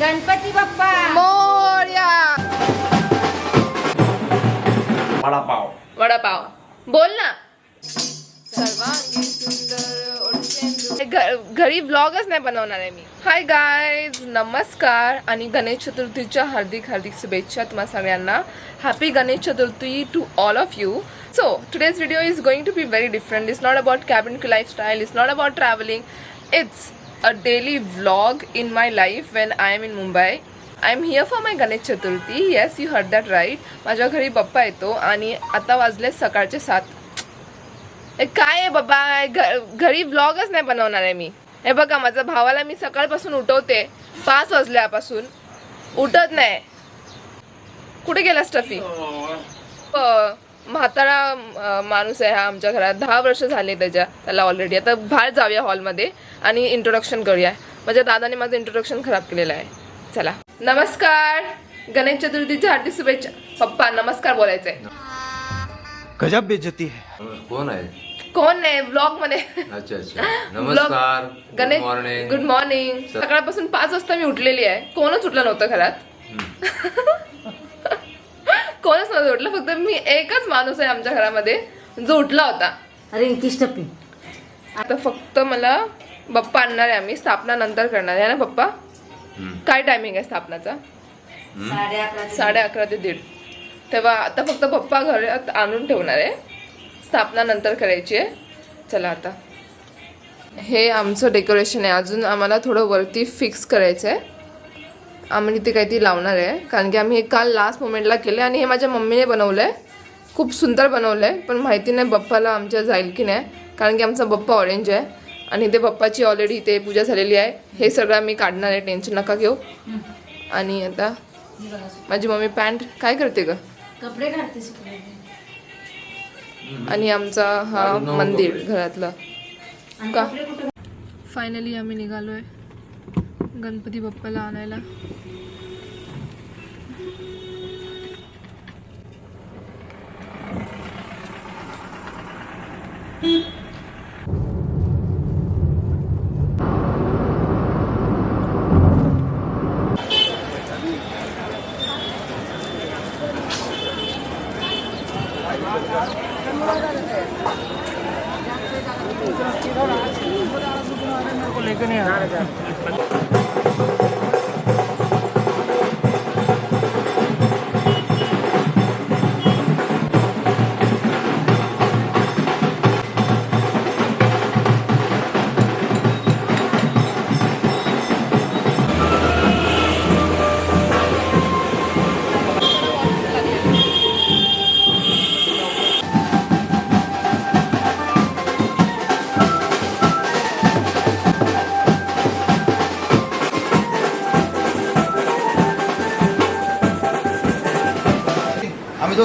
गणपती बाप्पा. मोर्या. वडापाव. वडापाव. बोल ना. सर्वांगी सुंदर घरी व्लॉगच नाही बनवणार आहे मी. हाय गायज नमस्कार आणि गणेश चतुर्थीच्या हार्दिक हार्दिक शुभेच्छा तुम्हा सगळ्यांना. Happy Ganesh Chaturthi to all of you so today's video is going to be very different it's not about cabin lifestyle it's not about travelling it's a daily vlog in my life when I am in Mumbai I am here for my Ganesh Chaturthi yes you heard that right माझ्या घरी बाप्पा येतो आणि आता वाजले सकाळचे सात. हे काय आहे बाबा घरी व्लॉगच नाही बनवणार आहे मी. हे बघा माझ्या भावाला मी सकाळपासून उठवते. पाच वाजल्यापासून. उठत नाही. कुठे गेला स्टफी अ, म्हातारा माणूस आहे हा आमच्या घरात. दहा वर्ष झाले त्याच्या त्याला ऑलरेडी आता बाहेर जाऊया हॉलमध्ये आणि इंट्रोडक्शन करूया. माझ्या दादाने माझं इंट्रोडक्शन खराब केलेलं आहे. चला. नमस्कार. गणेश चतुर्थीच्या हार्दिक शुभेच्छा. पप्पा नमस्कार बोलायचंय. गजब बेइज्जती है। कोण आहे कोण नाही ब्लॉगमध्ये. अच्छा अच्छा. नमस्कार. Good Ganesh morning good morning सकाळपासून पाच वाजता मी उठलेली आहे. कोणच उठलं नव्हतं घरात. कोणच नव्हतं उठलं फक्त मी एकच माणूस आहे आमच्या घरामध्ये जो उठला होता. अरे तीस टप्पी आता फक्त मला पप्पा आणणार आहे आम्ही स्थापना नंतर करणार आहे. ना पप्पा काय टायमिंग आहे स्थापनाचा? साडे अकरा साडे अकरा ते दीड. तेव्हा आता फक्त पप्पा घरात आणून ठेवणार आहे. स्थापना नंतर करायची आहे. चला आता. हे आमचं डेकोरेशन आहे. अजून आम्हाला थोडं वरती फिक्स करायचं आहे. आम्ही तिथे काहीतरी लावणार आहे. कारण की आम्ही हे काल लास्ट मोमेंटला केलं आणि हे माझ्या मम्मीने बनवलं आहे खूप सुंदर बनवलं आहे पण माहिती नाही बप्पाला आमच्या जाईल की नाही. कारण की आमचा बप्पा ऑरेंज आहे आणि ते बप्पाची ऑलरेडी इथे पूजा झालेली आहे. हे सगळं आम्ही काढणार आहे टेन्शन नका घेऊ. आणि आता माझी मम्मी पॅन्ट काय करते ग? कपडे आणि आमचा हा मंदिर. घरातलं. का? फायनली आम्ही निघालोय गणपती बाप्पाला आणायला. आम्ही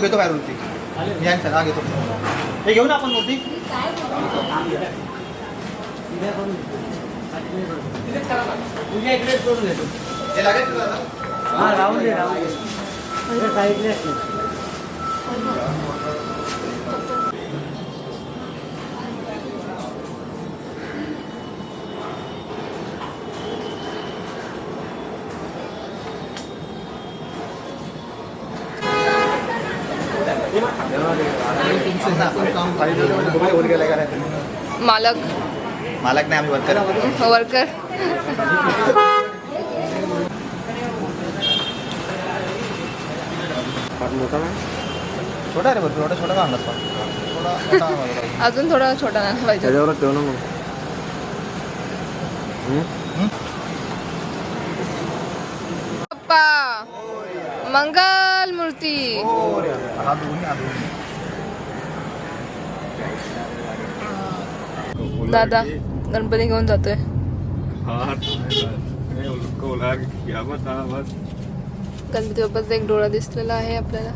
घेतो बाहेर मूर्ती या चला घेतो. हे घेऊ ना आपण मूर्ती? हे लागेल तुला आता? आपण काम पाहिजे तुम्ही वर मालक. मालक नाही आम्ही वर्कर वर्कर छोटा रे भरपूर एवढा छोटा का आणलास थोडा. अजून थोडा छोटा नाही पाहिजे. त्याच्यावर ठेव ना मग. बाप्पा मंगल मूर्ती. दादा गणपती घेऊन जातोय. गणपती बाप्पाचा एक डोळा दिसलेला आहे आपल्याला.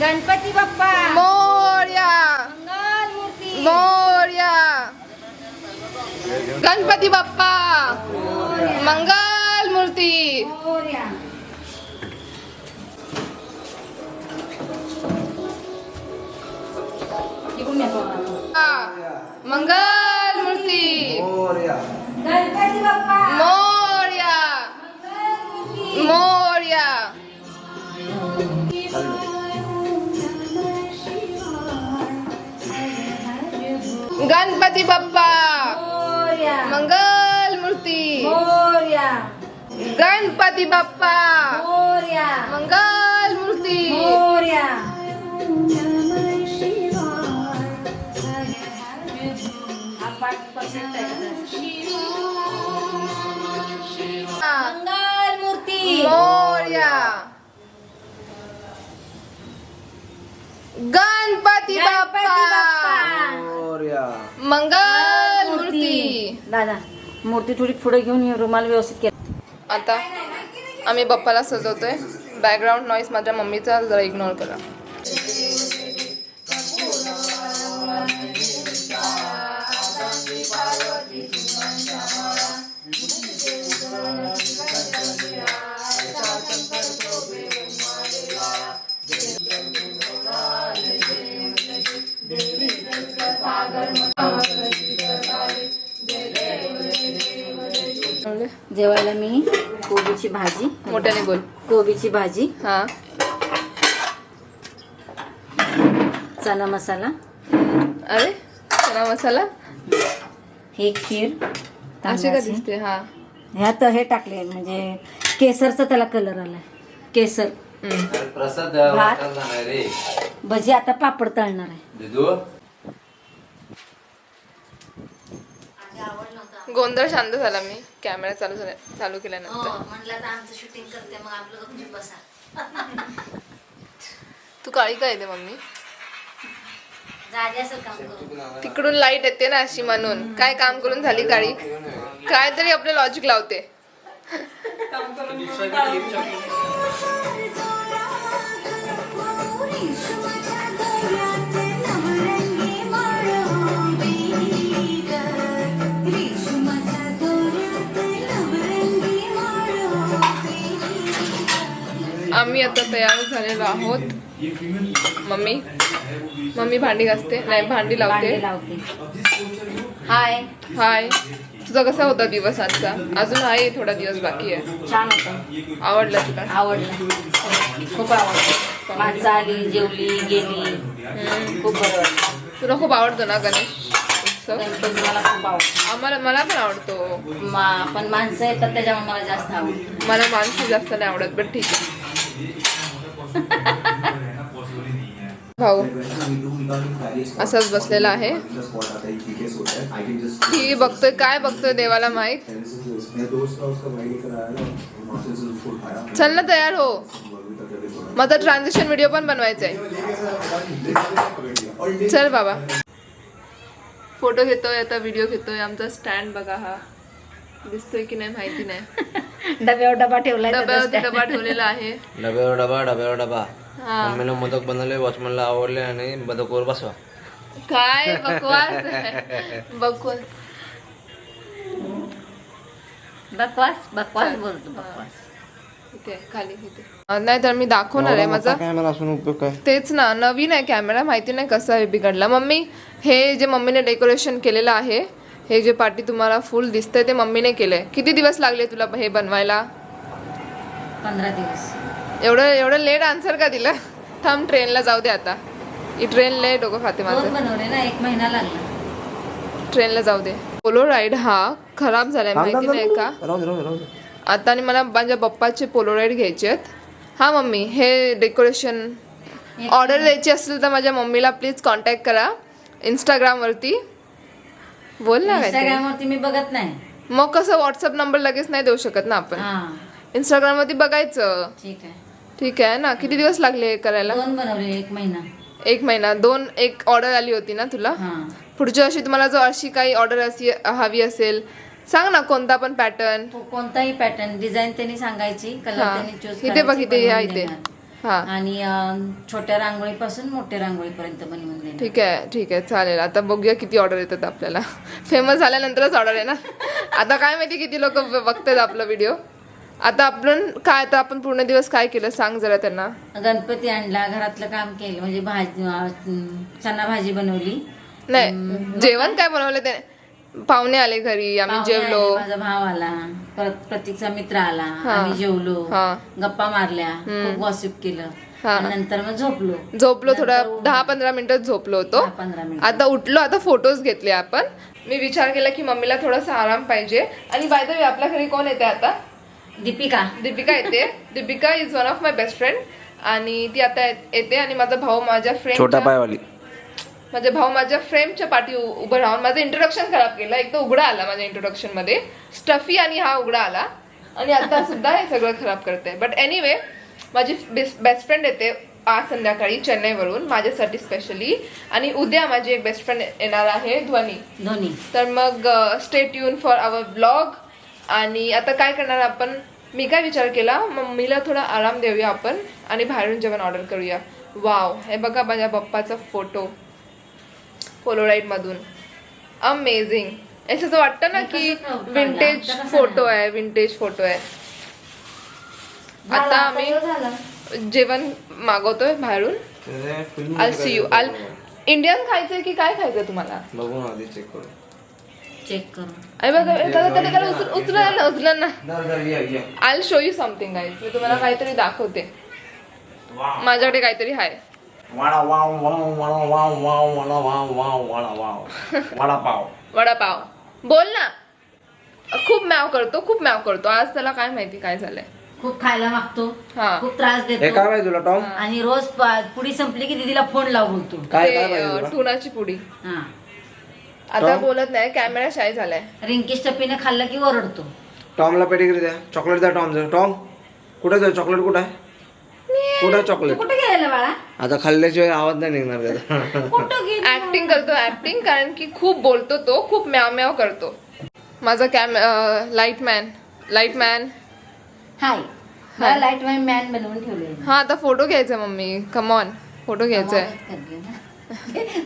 गणपती बाप्पा. मोर्या. मंगल मूर्ती. गणपती बाप्पा. मंगल मूर्ती. मंगल मूर्ती. मोरया. गणपती बाप्पा. गणपती बाप्पा. मोर्या. मंगल मूर्ती. मोर्या. हा? मंगल मूर्ती. मोर्या. गणपती बाप्पा. मोरया. मंगल मूर्ती. दादा मूर्ती थोडी पुढे घेऊन ये रुमाल व्यवस्थित केला. आता. आम्ही बाप्पाला सजवतोय. बॅकग्राऊंड नॉईस माझ्या मम्मीचा जरा इग्नोर करा. जेवायला मी कोबीची भाजी. मोठ्याने बोल. कोबीची भाजी. हा. चना मसाला. अरे चना मसाला? हे खीर असे का तांदळाची. दिसते? हा. ह्यात हे टाकले म्हणजे केसरचा त्याला कलर आलाय. केसर. हम्म. प्रसाद भात. रे भजी आता पापड तळणार आहे. दिदू. गोंधळ शांत झाला मी. कॅमेरा चालू झाला चालू केल्यानंतर. म्हटलं तर आमचं शूटिंग करते मग आपलं बसा. तू काळी काय येते मम्मी? तिकडून लाइट येते ना अशी म्हणून काय काम करून झाली काळी? काय तरी आपलं लॉजिक लावते. आम्ही आता तयार झालेलो आहोत. मम्मी. मम्मी भांडी घासते. नाही भांडी लावते. हाय. हाय. तुझा कसा होता दिवस आजचा? अजून आहे थोडा दिवस बाकी आहे. छान होतं. आवडला तुला? आवडलं. खूप आवडलं. माणसं आली जेवली गेली. खूप बरं तुला खूप आवडतो ना गणेश मला खूप आवडतं. आम्हाला मला पण आवडतो. मा पण माणसं येतात त्याच्यामुळे मला जास्त आवडतं. मला माणसं जास्त नाही आवडत बट ठीक आहे. भाऊ असाच बसलेला आहे. ही बघतोय काय बघतोय देवाला माहीत? चल ना तयार हो. माझा ट्रान्झॅक्शन व्हिडिओ पण बनवायचा आहे चल बाबा. फोटो घेतोय आता व्हिडिओ घेतोय. आमचा स्टँड बघा हा. दिसतोय की नाही माहिती नाही. डब्यावर डबा ठेवलाय डब्यावरती stand. डबा ठेवलेला आहे. डब्यावर डबा डब्यावर डबा. हा. मम्मीनं मोदक बनवले वॉचमनला आवडले आणि बदकवर बसवा. काय बकवास. बकवास. बकवास बकवास बोलतो बकवास. इथे खाली इथे. नाही तर मी दाखवणार आहे माझा. कॅमेरा असून उपयोग काय? तेच ना नवीन आहे कॅमेरा माहिती नाही कसा आहे बिघडला. मम्मी हे जे मम्मीने डेकोरेशन केलेलं आहे हे जे पाठी तुम्हाला फुल दिसतंय ते मम्मीने केलंय. किती दिवस लागले तुला हे बनवायला? पंधरा दिवस. एवढं एवढं लेट आन्सर का दिलं? थांब ट्रेनला जाऊ दे आता. ही ट्रेन लेट डोकं खाते माझं. बनवले ना एक महिना लागला. ट्रेनला जाऊ दे. पोलो राईड हा खराब झालाय माहिती नाही का? आता आणि मला माझ्या पप्पाचे पोलोराईड घ्यायचे आहेत. हा मम्मी हे डेकोरेशन ऑर्डर द्यायची असेल तर माझ्या मम्मीला प्लीज कॉन्टॅक्ट करा. इंस्टाग्रामवरती बोल ना काहीतरी. इंस्टाग्राम वरती मी बघत नाही. मग कसं व्हॉट्सअप नंबर लगेच नाही देऊ शकत ना आपण? हा. इंस्टाग्रामवरती बघायचं. ठीक आहे. ठीक आहे ना? किती दिवस लागले हे करायला? दोन बनवले एक महिना. एक महिना. दोन एक ऑर्डर आली होती ना तुला? हा. पुढच्या वर्षी तुम्हाला जर अशी काही ऑर्डर अशी हवी असेल सांग ना कोणता पण पॅटर्न कोणताही पॅटर्न डिझाईन त्यांनी सांगायची कलर हा. त्यांनी चूज इथे बघ इथे या इथे. हा. आणि अं, छोट्या रांगोळीपासून मोठ्या रांगोळीपर्यंत बनवून देणार ठीक आहे ठीक आहे चालेल. आता बघूया किती ऑर्डर येतात आपल्याला. फेमस झाल्यानंतरच ऑर्डर आहे ना? आता काय माहिती किती लोक बघतात आपला व्हिडिओ आता आपण काय आता आपण पूर्ण दिवस काय केलं? सांग जरा त्यांना. गणपती आणला घरातलं काम केलं म्हणजे भाजी अं, चना भाजी बनवली. नाही जेवण काय बनवलं ते पाहुणे आले घरी आम्ही पाहुणे जेवलो. माझा भाव आला परत प्रतीकचा मित्र आला. आम्ही जेवलो हा. गप्पा मारल्या खूप गॉसिप केलं. हा. आणि नंतर मग झोपलो. झोपलो थोडा. दहा पंधरा मिनिटात झोपलो होतो. दहा पंधरा मिनिटं. आता उठलो आता फोटोज घेतले आपण. मी विचार केला की मम्मीला थोडासा आराम पाहिजे. आणि बाय द वे आपल्या घरी कोण येते आता? दीपिका. दीपिका येते. Deepika is one of my best friend आणि ती आता येत- आणि माझा भाऊ माझ्या छोटा फ्रेंड पायवाली. माझे भाऊ माझ्या फ्रेमच्या पाठी उभं राहून माझं इंट्रोडक्शन खराब केलं. एक तर उघडा आला माझ्या इंट्रोडक्शनमध्ये. स्टफी आणि हा उघडा आला. आणि आता सुद्धा हे सगळं खराब करते बट एनिवे माझी बेस्ट फ्रेंड येते आज संध्याकाळी चेन्नईवरून माझ्यासाठी स्पेशली आणि उद्या माझी एक बेस्ट फ्रेंड येणार आहे ध्वनी. धोनी तर मग stay tune for our blog आणि आता काय करणार आपण? मी काय विचार केला? मम्मीला थोडा आराम देऊया आपण आणि बाहेरून जेवण ऑर्डर करूया. वाव हे बघा माझ्या पप्पाचा फोटो पोलोराईट मधून अमेझिंग असं असं वाटतं ना की? Vintage photo? आहे विंटेज फोटो आहे. आता आम्ही जेवण मागवतोय बाहेरून. आल सी यू आल इंडियन खायचंय की काय खायचंय तुम्हाला? चेक करू चेक करून. अरे बघा त्याला उचल ना उचलं ना. दर दर या या. I show you something guys मी तुम्हाला काहीतरी दाखवते. माझ्याकडे काहीतरी आहे vada wow wow vada wow wow vada wow wow vada wow. Vada pav vada pav. बोल ना. खूप मॅव करतो खूप मॅव करतो. आज त्याला काय माहिती काय झालंय? खूप खायला मागतो. हा. खूप त्रास हे काय देतो पाहिजे तुला टॉम? आणि रोज प- पुडी संपली की दीदीला फोन लाव बोलतो. काय ते, काय पाहिजे अं, तुला? टुनाची पुडी. हा. आता टॉम? बोलत नाही कॅमेरा शाय झालाय. रिंकी स्टपीने खाल्लं की ओरडतो. टॉमला पेडिग्री द्या. चॉकलेट द्या टॉम टॉम कुठे जाऊ चॉकलेट कुठं आहे? कुठं आहे चॉकलेट? बाळा? आता खाल्ल्याशिवाय आवाज नाही निघणार त्याचा. ऍक्टिंग करतो ऍक्टिंग कारण की खूप बोलतो तो खूप म्याव म्याव करतो. माझा cam light man light man hi मला लाइट मॅन मॅन बनवून ठेवले हा आता फोटो घ्यायचा मम्मी. Come on photo घ्यायचाय.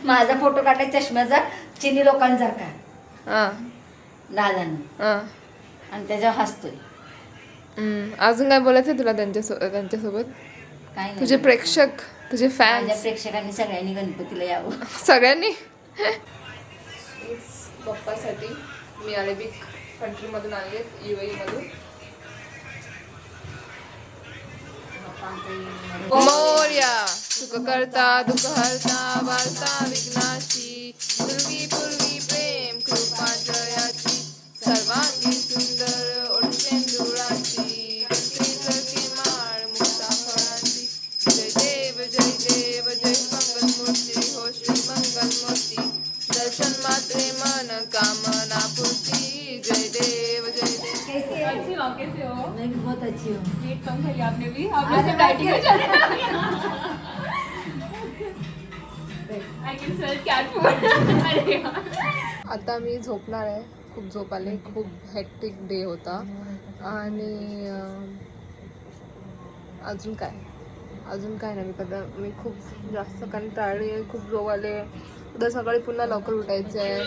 माझा फोटो काढाय चष्म्याचा चिनी लोकांसारखा. हा. दादानं हा. आणि त्याच्यावर हसतोय. अजून काय बोलायचं तुला त्यांच्या त्यांच्यासोबत? काय नाही तुझे प्रेक्षक तुझे माझ्या फॅन्स प्रेक्षकांनी सगळ्यांनी गणपतीला यावं. सगळ्यांनी? पप्पासाठी मी अरेबिक कंट्रीमधून आले यू मधून. मोर्या सुख करता दुःख हरता वार्ता आता मी झोपणार आहे. खूप झोप आले. खूप हेक्टिक डे होता. आणि अजून काय? अजून काय नाही. मी कदा मी खूप जास्त कंटाळली खूप झोप आले उद्या सकाळी पुन्हा लवकर उठायचं आहे